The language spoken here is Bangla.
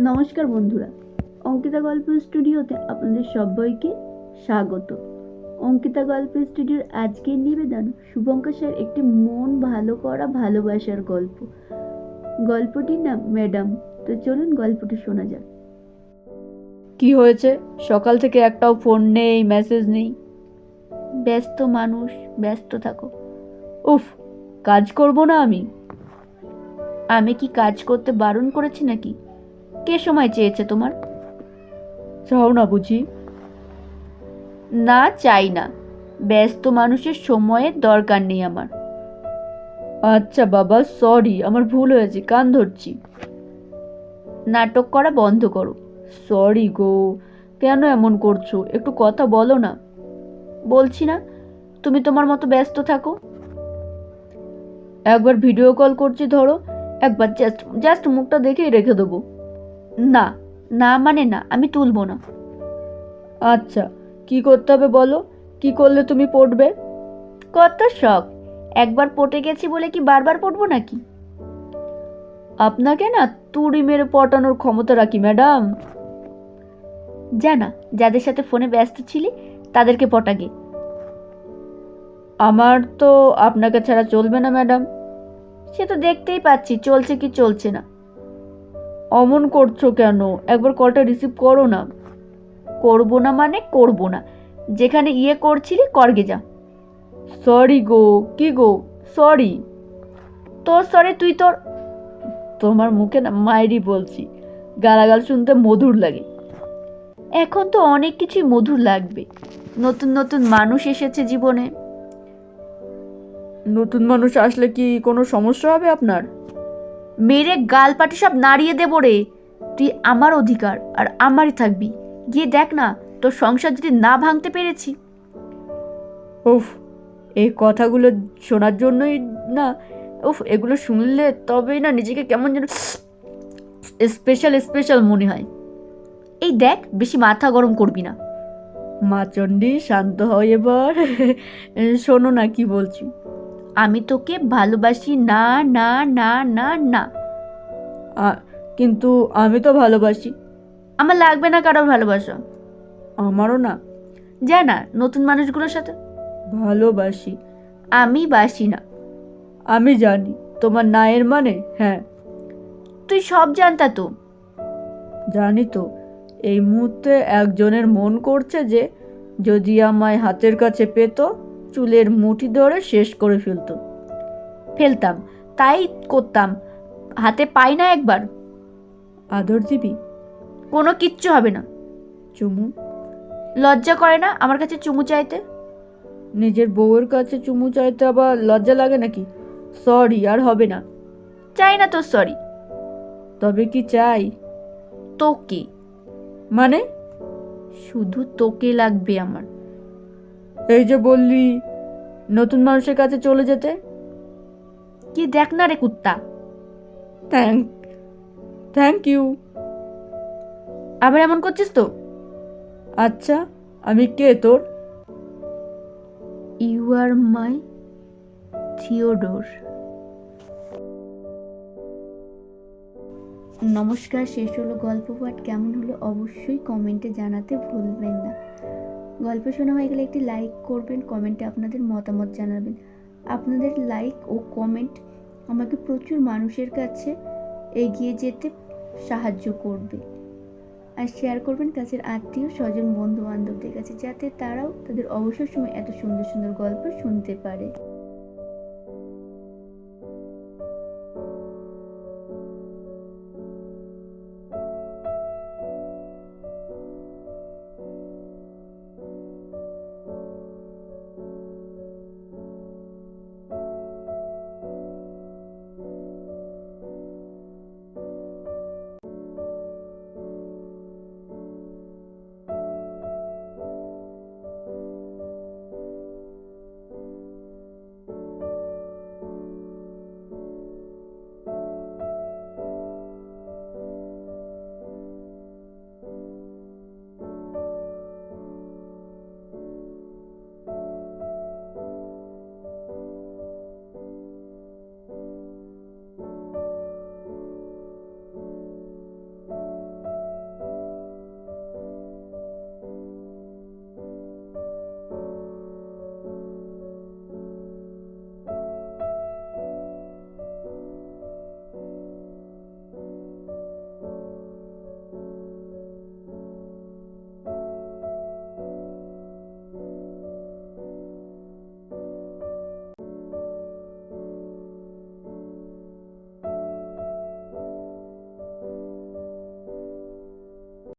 নমস্কার বন্ধুরা অঙ্কিতা গল্প স্টুডিওতে আপনাদের সবাইকে স্বাগত। অঙ্কিতা গল্প স্টুডিওর আজকের নিবেদন শুভঙ্কর স্যার একটি মন ভালো করা ভালোবাসার গল্প। গল্পটির নাম ম্যাডাম তো চলুন গল্পটি শোনা যাক। কি হয়েছে? সকাল থেকে একটাও ফোন নেই মেসেজ নেই। ব্যস্ত মানুষ ব্যস্ত থাকো। উফ কাজ করব না আমি। আমি কি কাজ করতে বারণ করেছি নাকি? কে সময় চেয়েছে তোমার? চাও না বুঝি। না চাই না। ব্যস্ত মানুষের সময়ের দরকার নেই আমার। আচ্ছা বাবা সরি আমার ভুল হয়েছে কান ধরছি। নাটক করা বন্ধ করো। সরি গো কেন এমন করছ? একটু কথা বলো না। বলছি না তুমি তোমার মতো ব্যস্ত থাকো। একবার ভিডিও কল করছি ধরো একবার জাস্ট জাস্ট মুখটা দেখেই রেখে দেবো। না না মানে না আমি তুলবো না। আচ্ছা কি করতে হবে বলো? কি করলে তুমি পড়বে? কত শখ। একবার পটে গেছি বলে কি বারবার পড়ব নাকি? আপনাকে না তুড়ি মেরে পটানোর ক্ষমতা রাখি ম্যাডাম। জানা যাদের সাথে ফোনে ব্যস্ত ছিলি তাদেরকে পটাগে আমার তো আপনাকে ছাড়া চলবে না ম্যাডাম। সে তো দেখতেই পাচ্ছি চলছে কি চলছে না। অমন করছ কেন? একবার কলটা রিসিভ করো না। করব না মানে করব না। যেখানে ইয়ে করছিলি, করগে যা। সরি গো, কি গো? সরি তোর সরি তুই তোর তোমার মুখে না মায়েরই বলছি। গালাগাল শুনতে মধুর লাগে। এখন তো অনেক কিছুই মধুর লাগবে। নতুন নতুন মানুষ এসেছে জীবনে। নতুন মানুষ আসলে কি কোনো সমস্যা হবে আপনার? মেরে গাল পাটি সব নাড়িয়ে দেবো রে। তুই আমার অধিকার আর আমারই থাকবি। গিয়ে দেখ না তোর সংসার যদি না ভাঙতে পেরেছি। উফ এই কথাগুলো শোনার জন্যই না উফ এগুলো শুনলে তবেই না নিজেকে কেমন যেন স্পেশাল স্পেশাল মনে হয়। এই দেখ বেশি মাথা গরম করবি না। মা চণ্ডী শান্ত হয় এবার। শোনো না কি বলছি। আমি তোকে ভালোবাসি না না না না না। কিন্তু আমি তো ভালোবাসি। আমার লাগবে না কারোর ভালোবাসা। আমারও না। যা না নতুন মানুষগুলোর সাথে। ভালোবাসি। আমি বাসি না। আমি জানি তোমার নায়ের মানে হ্যাঁ। তুই সব জানতা তো। জানি তো এই মুহূর্তে একজনের মন করছে যে যদি আমায় হাতের কাছে পেত চুলের মুঠি ধরে শেষ করে ফেলতো। ফেলতাম, তাই করতাম। হাতে পাই না একবার। আদর দিবি কোনো কিচ্ছু হবে না। চুমু, লজ্জা করে না আমার কাছে চুমু চাইতে? নিজের বউয়ের কাছে চুমু চাইতে আবার লজ্জা লাগে নাকি? সরি, আর হবে না। চাই না তোর সরি। তবে কি চাই? তোকে। মানে? শুধু তোকে লাগবে আমার। এই যে বললি নতুন মানুষের কাছে চলে যেতে? কি দেখ না রে কুত্তা। থ্যাংক থ্যাংক ইউ আবার এমন করছিস তো? আচ্ছা আমি কে তোর? ইউ আর মাই থিওডোর নমস্কার শেষ হলো গল্প পাঠ। কেমন হলো অবশ্যই কমেন্টে জানাতে ভুলবেন না। গল্প শোনা হয়ে গেলে একটি লাইক করবেন কমেন্টে আপনাদের মতামত জানাবেন। আপনাদের লাইক ও কমেন্ট আমাকে প্রচুর মানুষের কাছে এগিয়ে যেতে সাহায্য করবে। আর শেয়ার করবেন কাছের আত্মীয়, স্বজন বন্ধু বান্ধবদের কাছে, যাতে তারাও তাদের অবসর সময় এত সুন্দর সুন্দর গল্প শুনতে পারে।